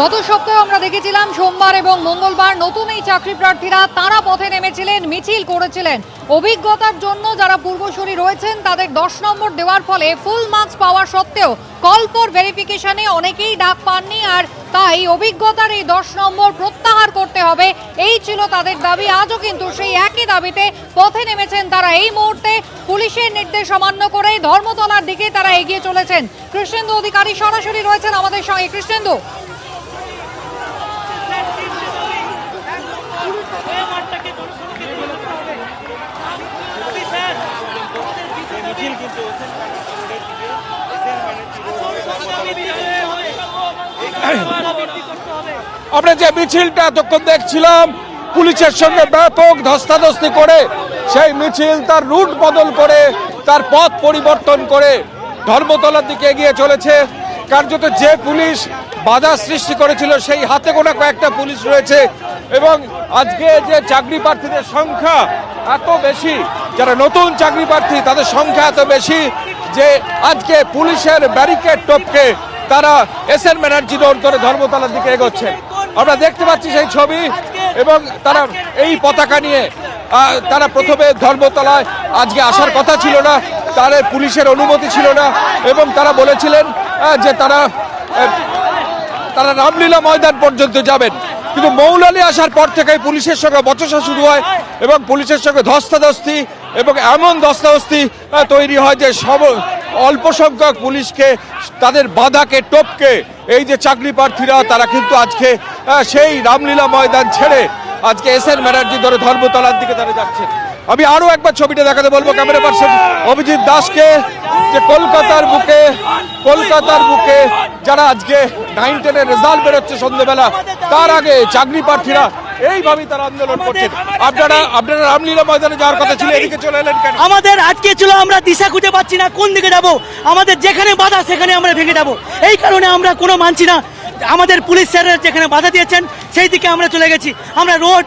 গত সপ্তাহে আমরা দেখেছিলাম, সোমবার এবং মঙ্গলবার নতুন এই চাকরি প্রার্থীরা তারা পথে নেমেছিলেন, মিছিল করেছিলেন। অভিজ্ঞতার জন্য যারা পূর্বসূরি রয়েছেন, তাদের দশ নম্বর দেওয়ার ফলে ফুল মার্কস পাওয়া সত্ত্বেও কল ফর ভেরিফিকেশনে অনেকেই ডাক পাননি আর তাই অভিজ্ঞতার এই দশ নম্বর প্রত্যাহার করতে হবে। এই ছিল তাদের দাবি। আজও কিন্তু সেই একই দাবিতে পথে নেমেছেন তারা। এই মুহূর্তে পুলিশের নির্দেশ অমান্য করে ধর্মতলার দিকে তারা এগিয়ে চলেছেন। কৃষ্ণেন্দু অধিকারী সরাসরি রয়েছেন আমাদের সঙ্গে। কৃষ্ণেন্দু। আমরা যে মিছিলটা এতক্ষণ দেখছিলাম, পুলিশের সঙ্গে ব্যাপক ধস্তাধস্তি করে সেই মিছিল তার রুট বদল করে, তার পথ পরিবর্তন করে ধর্মতলার দিকে এগিয়ে চলেছে। কার্যত যে পুলিশ বাধা সৃষ্টি করেছিল, সেই হাতে গোনা কয়েকটা পুলিশ রয়েছে এবং আজকে যে চাকরি প্রার্থীদের সংখ্যা এত বেশি, যারা নতুন চাকরি প্রার্থী, তাদের সংখ্যা এত বেশি যে আজকে পুলিশের ব্যারিকেড টপকে তারা এস এন ব্যানার্জি রোড ধরে ধর্মতলার দিকে এগোচ্ছে। আমরা দেখতে পাচ্ছি সেই ছবি এবং তারা এই পতাকা নিয়ে তারা প্রথমে ধর্মতলায় আজকে আসার কথা ছিল না, তাদের পুলিশের অনুমতি ছিল না এবং তারা বলেছিলেন যে তারা তারা রামলীলা ময়দান পর্যন্ত যাবেন। কিন্তু মৌলালি আসার পর থেকেই পুলিশের সঙ্গে বচসা শুরু হয় এবং পুলিশের সঙ্গে ধস্তাধস্তি এবং এমন ধস্তাধস্তি তৈরি হয় যে সব অল্প সংখ্যক পুলিশকে, তাদের বাধাকে টপকে এই যে চাকরি প্রার্থীরা, তারা কিন্তু আজকে সেই রামলীলা ময়দান ছেড়ে আজকে এস এন ব্যানার্জি ধরে ধর্মতলার দিকে তারা যাচ্ছেন আমি আরও একবার ছবিটা দেখাতে বলব, ক্যামেরা পার্সন অভিজিৎ দাসকে, যে কলকাতার বুকে কলকাতার বুকে যারা আজকে নাইন টেনের রেজাল্ট বেরোচ্ছে সন্ধ্যেবেলা তার আগে চাকরি প্রার্থীরা এইভাবেই তারা আন্দোলন করছেন। আপনারা আপনারা রামলীলা ময়দানে যাওয়ার কথা ছিল, এদিকে চলে এলেন কেন? আমাদের আজকে ছিল, আমরা দিশা খুঁজে পাচ্ছি না, কোন দিকে যাব? আমাদের যেখানে বাধা, সেখানে আমরা ভেঙে যাব। এই কারণে আমরা কোনো মানছি না। আমাদের পুলিশ স্যারের যেখানে বাধা দিয়েছেন, সেই দিকে আমরা চলে গেছি। আমরা রোড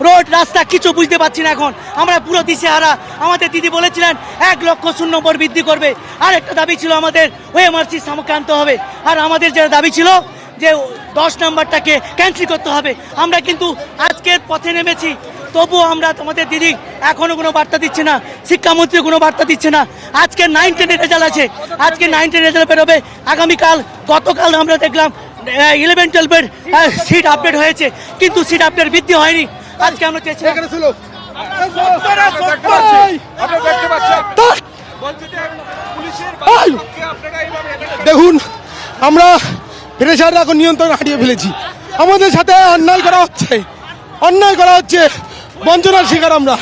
রোড রাস্তা কিছু বুঝতে পারছি না এখন। আমরা পুরো দিশে হারা আমাদের দিদি বলেছিলেন, এক লক্ষ শূন্য নম্বর বৃদ্ধি করবে। আর একটা দাবি ছিল আমাদের, ওএমআরসি সংক্রান্ত হবে। আর আমাদের যে দাবি ছিল যে দশ নাম্বারটাকে ক্যান্সেল করতে হবে। আমরা কিন্তু আজকের পথে নেমেছি। তবুও আমরা তোমাদের দিদি এখনও কোনো বার্তা দিচ্ছে না। শিক্ষামন্ত্রী কোনো বার্তা দিচ্ছে না। আজকে নাইন টেনের রেজাল্ট আছে। আজকে নাইন টেনের রেজাল্ট বেরোবে। আগামীকাল, গতকাল আমরা দেখলাম ইলেভেন টুয়েলভের সিট আপডেট হয়েছে, কিন্তু সিট আপডেট বৃদ্ধি হয়নি। আজকে আমরা চেয়েছি দেখুন, আমরা প্রেশার এখন নিয়ন্ত্রণ হারিয়ে ফেলেছি। আমাদের সাথে অন্যায় করা হচ্ছে। অন্যায় করা হচ্ছে। বঞ্চনার শিকার আমরা।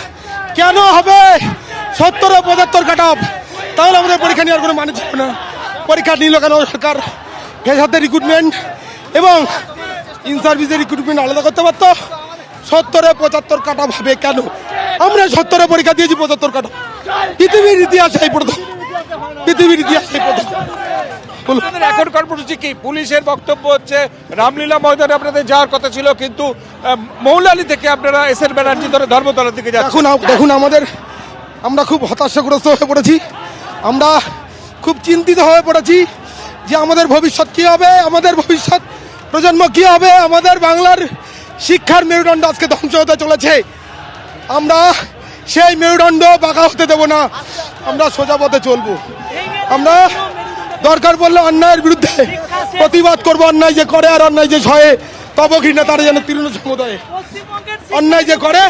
কেন হবে? সত্তর পঁচাত্তর কাট অফ তাহলে আমাদের পরীক্ষা নেওয়ার কোনো মানে ছিল না। পরীক্ষা নিল কেন সরকার? ফেসাদের রিক্রুটমেন্ট এবং ইন সার্ভিসের রিক্রুটমেন্ট আলাদা করতে পারতো। সত্তরে পঁচাত্তর কাটা ভাবে কেন? আমরা সত্তরে পরীক্ষা দিয়েছি পঁচাত্তর কাটা। পৃথিবীর ইতিহাস এই প্রথম। পৃথিবীর ইতিহাস এই প্রথম। আপনাদের এখন কর্মসূচি কি? পুলিশের বক্তব্য হচ্ছে রামলীলা ময়দানে আপনাদের যাওয়ার কথা ছিল কিন্তু মৌলালি থেকে আপনারা এস এর ব্যানার্জি ধরে ধর্মতলার দিকে যাচ্ছেন। এখন দেখুন আমাদের আমরা খুব হতাশাগ্রস্ত হয়ে পড়েছি। আমরা খুব চিন্তিত হয়ে পড়েছি। যে আমাদের ভবিষ্যৎ কী হবে? আমাদের ভবিষ্যৎ প্রজন্ম কী হবে? আমাদের বাংলার শিক্ষার মেরুদণ্ড আজকে ধ্বংস হতে চলেছে। আমরা সেই মেরুদণ্ড বাঁকা হতে দেব না। আমরা সোজা পথে চলবো। আমরা দরকার পড়লে অন্যায়ের বিরুদ্ধে প্রতিবাদ করব। অন্যায় যে করে আর অন্যায় যে সয়ে তব ঘৃণা তারা যেন তৃণমূল সমুদায়ে অন্যায় যে করে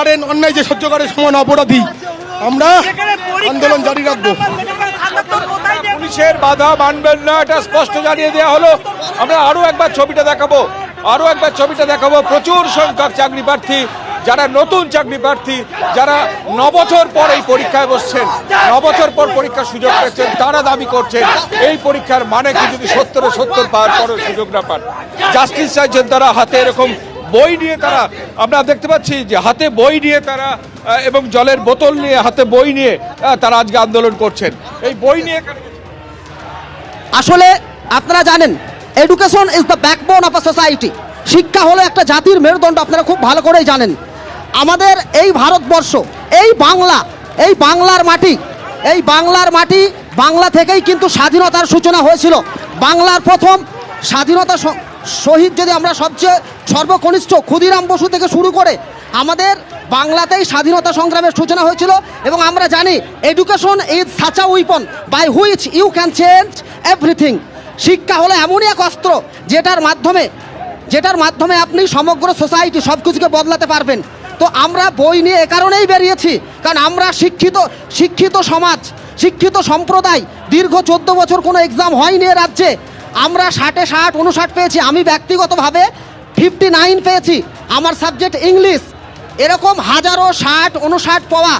আর অন্যায় যে সহ্য করে সমান অপরাধী। আমরা আন্দোলন জারি রাখব। পুলিশের বাধা মানবেন না, এটা স্পষ্ট জানিয়ে দেওয়া হলো। আমরা আরও একবার ছবিটা দেখাবো, আরও একবার ছবিটা দেখাবো। প্রচুর সংখ্যক চাকরি প্রার্থী, যারা নতুন চাকরি প্রার্থী, যারা নবছর পর এই পরীক্ষায় বসছেন, নবছর পর পরীক্ষার সুযোগ পেয়েছেন, তারা দাবি করছেন, এই পরীক্ষার মানে কি যদি সত্তরে সত্তর পাওয়ার পরও সুযোগ না পান। জাস্টিস চাইছেন তারা হাতে এরকম বই নিয়ে তারা, আমরা দেখতে পাচ্ছি যে হাতে বই নিয়ে তারা এবং জলের বোতল নিয়ে হাতে বই নিয়ে তারা আজকে আন্দোলন করছেন। এই বই নিয়ে আসলে আপনারা জানেন education is the backbone of a society শিক্ষা হলো একটা জাতির মেরুদণ্ড, আপনারা খুব ভালো করেই জানেন। আমাদের এই ভারতবর্ষ, এই বাংলা, এই বাংলার মাটি, এই বাংলার মাটি বাংলা থেকেই কিন্তু স্বাধীনতার সূচনা হয়েছিল। বাংলার প্রথম স্বাধীনতা শহীদ যদি আমরা সবচেয়ে সর্বকনিষ্ঠ ক্ষুদিরাম বসু থেকে শুরু করে আমাদের বাংলাতেই স্বাধীনতা সংগ্রামের সূচনা হয়েছিল এবং আমরা জানি education is such a weapon by which you can change everything শিক্ষা হলো এমনই এক অস্ত্র যেটার মাধ্যমে যেটার মাধ্যমে আপনি সমগ্র সোসাইটি সব কিছুকে বদলাতে পারবেন। তো আমরা বই নিয়ে এ কারণেই বেরিয়েছি, কারণ আমরা শিক্ষিত শিক্ষিত সমাজ, শিক্ষিত সম্প্রদায়, দীর্ঘ চোদ্দ বছর কোনো এক্সাম হয়নি এ রাজ্যে। আমরা ষাটে ষাট উনষাট পেয়েছি, আমি ব্যক্তিগতভাবে ফিফটি নাইন পেয়েছি। আমার সাবজেক্ট ইংলিশ এরকম হাজারো ষাট উনষাট পাওয়া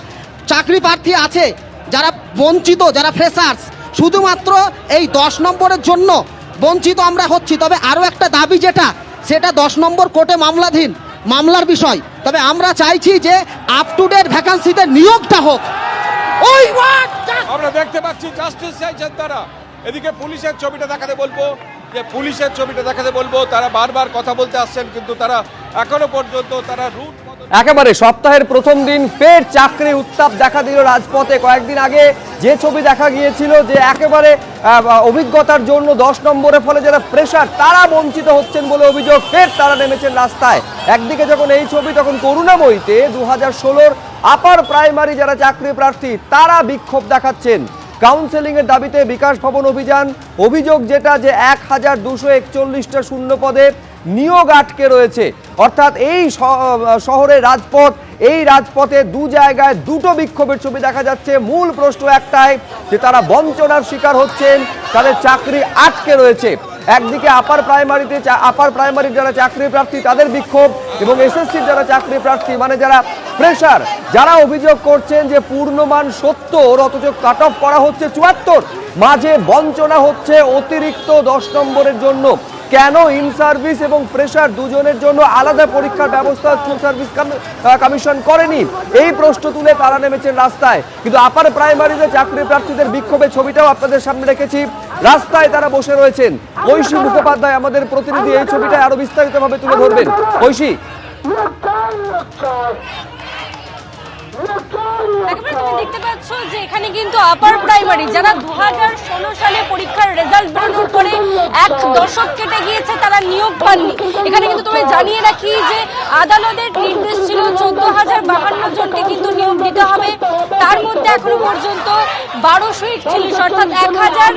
চাকরি প্রার্থী আছে যারা বঞ্চিত যারা ফ্রেশার্স শুধুমাত্র এই দশ নম্বরের জন্য বঞ্চিত আমরা হচ্ছি। তবে আরও একটা দাবি যেটা সেটা দশ নম্বর কোর্টে মামলাধীন মামলার বিষয়। তবে আমরা চাইছি যে আপ টু ডেট ভ্যাকান্সিতে নিয়োগটা হোক। ওই আমরা দেখতে পাচ্ছি জাস্টিস চাইছেন তারা। এদিকে পুলিশের ছবিটা দেখাতে বলব। যে পুলিশের ছবিটা দেখাতে বলব, তারা বারবার কথা বলতে আসছেন, কিন্তু তারা এখনও পর্যন্ত তারা রুট একেবারে সপ্তাহের প্রথম দিন ফের চাকরি উত্তাপ দেখা দিল রাজপথে। কয়েকদিন আগে যে ছবি দেখা গিয়েছিল যে একেবারে অভিজ্ঞতার জন্য দশ নম্বরের ফলে যারা প্রেশার তারা বঞ্চিত হচ্ছেন বলে অভিযোগ, ফের তারা নেমেছেন রাস্তায়। একদিকে যখন এই ছবি, তখন করুণাময়ীতে দু হাজার ষোলোর আপার প্রাইমারি যারা চাকরি প্রার্থী, তারা বিক্ষোভ দেখাচ্ছেন। কাউন্সেলিং এর দাবিতে বিকাশ ভবন অভিযান। অভিযোগ যেটা যে এক হাজার দুশো একচল্লিশটা শূন্য পদে নিয়োগ আটকে রয়েছে। অর্থাৎ এই শহরে রাজপথ, এই রাজপথে দু জায়গায় দুটো বিক্ষোভের ছবি দেখা যাচ্ছে। মূল প্রশ্ন একটাই যে তারা বঞ্চনার শিকার হচ্ছেন, তাদের চাকরি আটকে রয়েছে। একদিকে আপার প্রাইমারিতে আপার প্রাইমারির যারা চাকরি প্রার্থী, তাদের বিক্ষোভ এবং এসএসসির যারা চাকরি প্রার্থী মানে যারা প্রেশার যারা অভিযোগ করছেন যে পূর্ণমান সত্তর, অথচ কাট অফ করা হচ্ছে চুয়াত্তর, মাঝে বঞ্চনা হচ্ছে অতিরিক্ত দশ নম্বরের জন্য। কেন ইন সার্ভিস এবং প্রেশার দুজনের জন্য আলাদা পরীক্ষার ব্যবস্থা স্কুল সার্ভিস কমিশন করেনি? এই প্রশ্ন তুলে তারা নেমেছেন রাস্তায়। কিন্তু আপার প্রাইমারিতে চাকরি প্রার্থীদের বিক্ষোভের ছবিটাও আপনাদের সামনে রেখেছি। রাস্তায় তারা বসে রয়েছেন। ঐশী মুখোপাধ্যায় আমাদের প্রতিনিধি, এই ছবিটা আরও বিস্তারিতভাবে তুলে ধরবেন। ঐশী। এক দশক কেটে গিয়েছে, তারা নিয়োগ পাননি। এখানে কিন্তু তুমি জানিয়ে রাখি যে ছিল হাজার বাহান্ন কিন্তু দিতে হবে। তার মধ্যে এখনও পর্যন্ত বারোশো একচল্লিশ, অর্থাৎ এক হাজার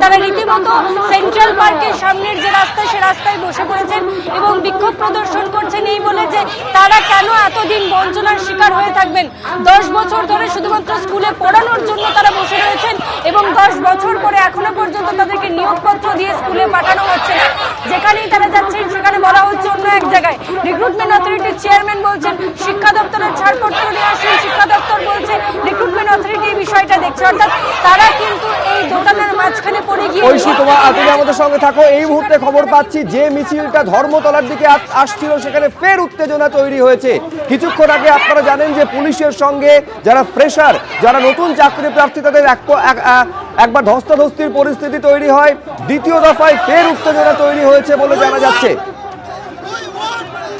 তারা রীতিমতো সেন্ট্রাল সামনের যে সে রাস্তায় বসে পড়েছেন এবং বিক্ষোভ প্রদর্শন করছেন এই বলে যে তারা কেন এতদিন বঞ্চনার শিকার হয়ে থাকবেন? দশ বছর ধরে শুধুমাত্র স্কুলে পড়ানোর জন্য তারা বসে রয়েছেন এবং দশ বছর পরে এখনও পর্যন্ত তাদেরকে নিয়োগপত্র দিয়ে স্কুলে পাঠানো হচ্ছে না। যেখানেই তারা যাচ্ছেন সেখানে বলা হচ্ছে অন্য এক জায়গায়। রিক্রুটমেন্ট অথরিটির চেয়ারম্যান বলছেন, শিক্ষা দপ্তরের ছাড়পত্র নিয়ে আসুন। শিক্ষা দপ্তর বলছে রিক্রুটমেন্ট অথরিটি এই বিষয়টা দেখছে। অর্থাৎ তারা কিন্তু এই দোকানের মাঝখানে পড়ে গিয়ে তোমার তুমি আমাদের সঙ্গে থাকো। এই মুহূর্তে খবর পাচ্ছি, যে মিছিলটা ধর্মতলার দিকে আস- আসছিল, সেখানে ফের উত্তেজনা তৈরি হয়েছে। কিছুক্ষণ আগে আপনারা জানেন যে পুলিশের সঙ্গে যারা ফ্রেশার যারা নতুন চাকরি প্রার্থী, তাদের এক একবার ধস্তাধস্তির পরিস্থিতি তৈরি হয়। দ্বিতীয় দফায় ফের উত্তেজনা তৈরি হয়েছে বলে জানা যাচ্ছে।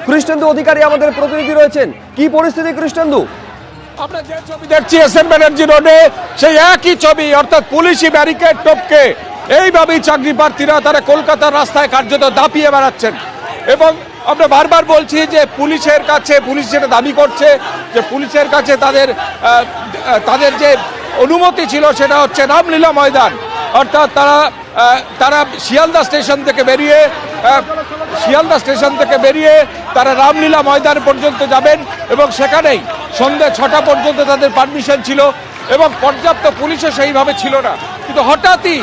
কৃষ্ণেন্দু অধিকারী, আমাদের প্রতিনিধি রয়েছেন। কি পরিস্থিতি কৃষ্ণেন্দু? আমরা যে ছবি দেখছি এস এন ব্যানার্জি রোডে সেই একই ছবি, অর্থাৎ পুলিশি ব্যারিকেড টপকে। এইভাবেই চাকরি প্রার্থীরা তারা কলকাতার রাস্তায় কার্যত দাপিয়ে বেড়াচ্ছেন। এবং আমরা বারবার বলছি যে পুলিশের কাছে, পুলিশ যেটা দাবি করছে, যে পুলিশের কাছে তাদের তাদের যে অনুমতি ছিল সেটা হচ্ছে রামলীলা ময়দান। অর্থাৎ তারা তারা শিয়ালদা স্টেশন থেকে বেরিয়ে শিয়ালদা স্টেশন থেকে বেরিয়ে তারা রামলীলা ময়দান পর্যন্ত যাবেন এবং সেখানেই সন্ধ্যে ছটা পর্যন্ত তাদের পারমিশন ছিল এবং পর্যাপ্ত পুলিশও সেইভাবে ছিল না। কিন্তু হঠাৎই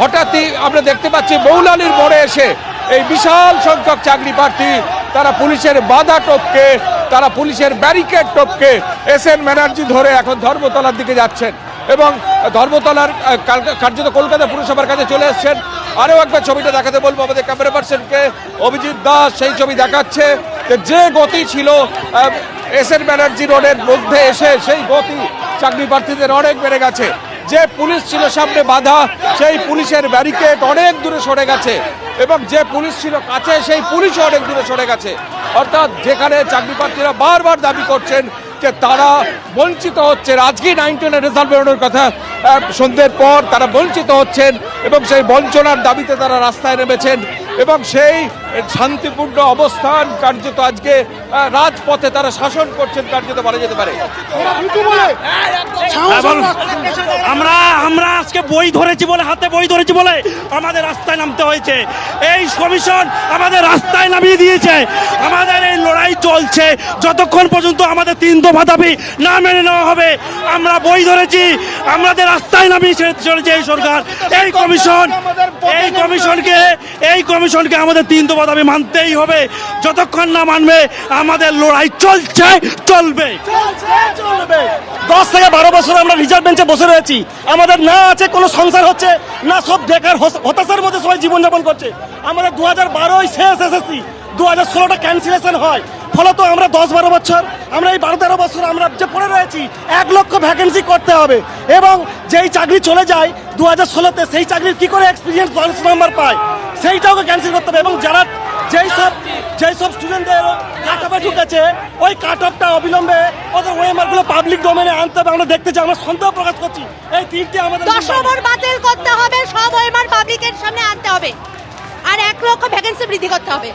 হঠাৎই আমরা দেখতে পাচ্ছি মৌলালির মোড়ে এসে এই বিশাল সংখ্যক চাকরি প্রার্থী তারা পুলিশের বাধা টপকে, তারা পুলিশের ব্যারিকেড টপকে, এস এন ব্যানার্জি ধরে এখন ধর্মতলার দিকে যাচ্ছেন এবং ধর্মতলার কার্যত কলকাতা পুরসভার কাছে চলে এসছেন। আরও একবার ছবিটা দেখাতে বলব আমাদের ক্যামেরা পার্সনকে। অভিজিৎ দাস সেই ছবি দেখাচ্ছে যে গতি ছিল এস এন ব্যানার্জি রোডের মধ্যে এসে সেই গতি চাকরি প্রার্থীদের অনেক বেড়ে গেছে। যে পুলিশ ছিল সামনে বাধা, সেই পুলিশের ব্যারিকেড অনেক দূরে সরে গেছে এবং যে পুলিশ ছিল কাছে, সেই পুলিশও অনেক দূরে সরে গেছে। অর্থাৎ যেখানে চাকরি প্রার্থীরা বারবার দাবি করছেন যে তারা বঞ্চিত হচ্ছেন। আজকে নাইনটিনের রেজাল্ট বেরোনোর কথা সন্ধ্যের পর তারা বঞ্চিত হচ্ছেন এবং সেই বঞ্চনার দাবিতে তারা রাস্তায় নেমেছেন এবং সেই শান্তিপূর্ণ অবস্থান কার্যত আজকে রাজপথে তারা শাসন করছেন কার্যত বলা যেতে পারে। হ্যাঁ, আমরা আমরা আজকে বই ধরেছি বলে হাতে বই ধরেছি বলে আমাদের রাস্তায় নামতে হয়েছে। এই কমিশন আমাদের রাস্তায় নামিয়ে দিয়েছে। আমাদের এই লড়াই চলছে। যতক্ষণ পর্যন্ত আমাদের তিন দফা দাবি না মেনে নেওয়া হবে আমরা বই ধরেছি আমাদের রাস্তায় নামিয়ে চলেছে এই সরকার। এই কমিশন এই কমিশনকে এই কমিশনকে আমাদের তিন দফা দাবি মানতেই হবে। যতক্ষণ না মানবে আমাদের লড়াই চলছে চলবে। চলবে। দশ থেকে বারো বছর আমরা রিজার্ভ বেঞ্চে বসে রয়েছি। আমাদের না আছে কোনো সংসার হচ্ছে না সব বেকার হতাশার মধ্যে সবাই জীবনযাপন করছে। আমাদের দু হাজার বারোই শেষ এসেছি দু হাজার ষোলোটা ক্যান্সেলেশন হয়। ফলত আমরা দশ বারো বছর আমরা এই বারো তেরো বছর আমরা যে পড়ে রয়েছি এক লক্ষ ভ্যাকেন্সি করতে হবে। এবং যেই চাকরি চলে যায় দু হাজার ষোলোতে সেই চাকরির কী করে এক্সপিরিয়েন্স দশ নাম্বার পায়? সেইটাও ক্যান্সেল করতে হবে। এবং যারা যেই সব যেই সব স্টুডেন্টদের কাট অফে ঢুকেছে, ওই কাট অবিলম্বে ওদের ওয়েমারগুলো পাবলিক ডোমেনে আনতে হবে। আমরা দেখতে চাই, আমরা সন্দেহ প্রকাশ করছি। এই তিনটে আমাদের দশ নম্বর বাতিল করতে হবে, সব ওয়েমার পাবলিকের সামনে আনতে হবে। আর এক লক্ষ ভ্যাকেন্সি বৃদ্ধি করতে হবে।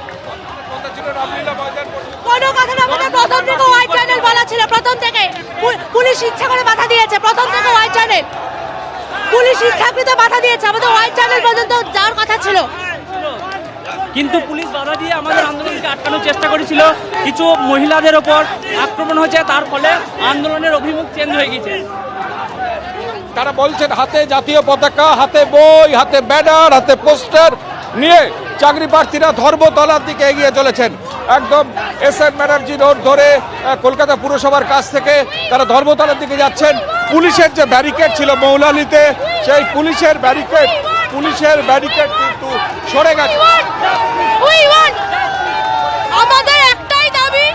কোনো কথা না, আমাদের প্রথম থেকে হোয়াইট চ্যানেল বলা ছিল। প্রথম থেকে পুলিশ ইচ্ছা করে বাধা দিয়েছে। প্রথম থেকে হোয়াইট চ্যানেল পুলিশ ইচ্ছাকৃত বাধা দিয়েছে। আমাদের হোয়াইট চ্যানেল পর্যন্ত যাওয়ার কথা ছিল। কিন্তু পুলিশ বাধা দিয়ে আমাদের আন্দোলনকে আটকানোর চেষ্টা করেছিল। কিছু মহিলাদের ওপর আক্রমণ হয়েছে, তার ফলে আন্দোলনের অভিমুখ চেঞ্জ হয়ে গেছে। তারা বলছেন, হাতে জাতীয় পতাকা, হাতে বই, হাতে ব্যানার, হাতে পোস্টার নিয়ে চাকরি প্রার্থীরা ধর্মতলার দিকে এগিয়ে চলেছেন। একদম এস এন ব্যানার্জি রোড ধরে কলকাতা পুরসভার কাছ থেকে তারা ধর্মতলার দিকে যাচ্ছেন। পুলিশের যে ব্যারিকেড ছিল মৌলালিতে, সেই পুলিশের ব্যারিকেড পুলিশের ব্যারিকেড কিন্তু সরে গেছে। আমাদের একটাই দাবি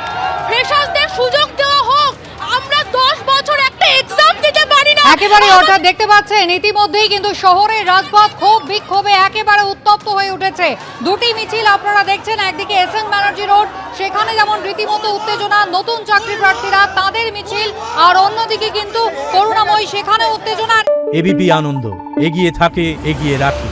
ফ্রেশার্সদের সুযোগ দেওয়া হোক। আমরা দশ বছর একটা এক্সাম দিতে পারি না। একেবারে অর্থাৎ দেখতে পাচ্ছেন ইতিমধ্যেই কিন্তু শহরের রাজপথ ক্ষোভ বিক্ষোভে একেবারে উত্তপ্ত হয়ে উঠেছে। দুটি মিছিল আপনারা দেখছেন একদিকে এস এন ব্যানার্জি রোড সেখানে যেমন রীতিমতো উত্তেজনা নতুন চাকরি প্রার্থীরা তাদের মিছিল আর অন্যদিকে কিন্তু করুণাময়ী সেখানে উত্তেজনা এবিপি আনন্দ এগিয়ে থাকে এগিয়ে রাখে।